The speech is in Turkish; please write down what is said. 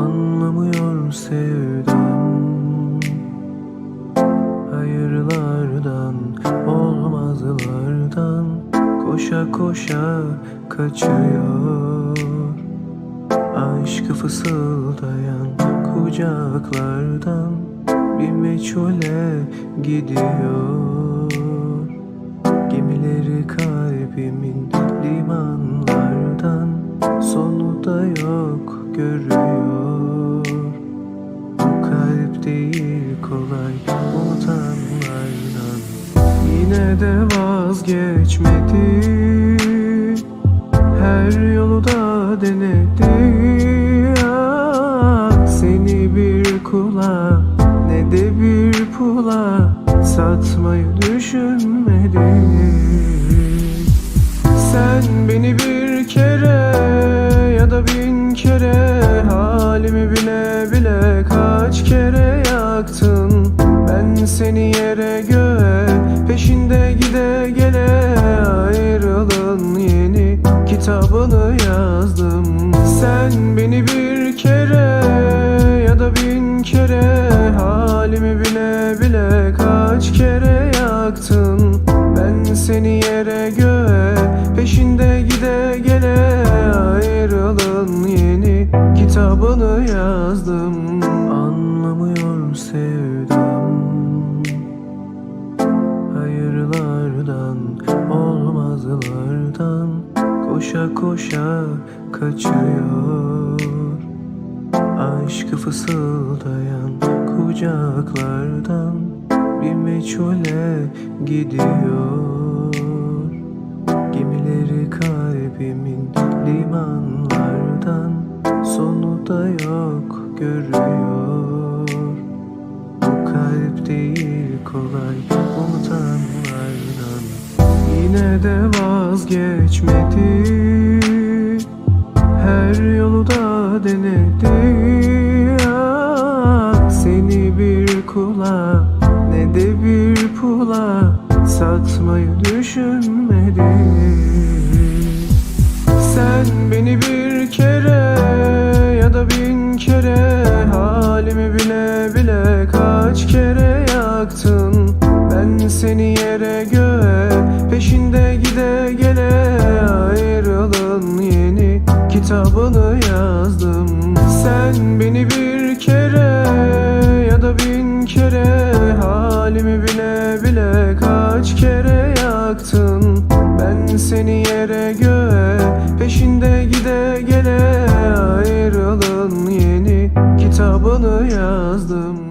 Anlamıyor sevdam Hayırlardan olmazlardan Koşa koşa kaçıyor. Aşkı fısıldayan kucaklardan Bir meçhule gidiyor. Gemileri kalbimin limanlardan Sonu da yok görüyor kolay unutanlardan Yine de vazgeçmedi. Her yolu da denedi. Ah, Seni bir kula ne de bir pula Satmayı düşünmedi. Sen beni bir kere ya da bin kere Halimi bile bile kaç kere yaktın seni yere göğe peşinde gide gele Ayrılın. Yeni kitabını yazdım. Sen beni bir kere ya da bin kere Halimi bile bile kaç kere yaktın. Ben seni yere göğe peşinde gide gele Ayrılın. Yeni kitabını yazdım Koşa koşa kaçıyor. Aşkı fısıldayan kucaklardan Bir meçhule gidiyor. Gemileri kalbimin limanlardan Sonu da yok görüyor. Bu kalp değil kolay unutanlardan Yine de vazgeçmedi. Her yolu da denedi. Ah, Seni bir kula ne de bir pula Satmayı düşünmedi. Sen beni bir kere ya da bin kere Halimi bile bile kaç kere yaktın? Ben seni yere göğe peşinde gide gele Ayrılın. Yeni kitabını yazdım. Sen beni bir kere ya da bin kere Halimi bile bile kaç kere yaktın. Ben seni yere göğe peşinde gide gele Ayrılın. Yeni kitabını yazdım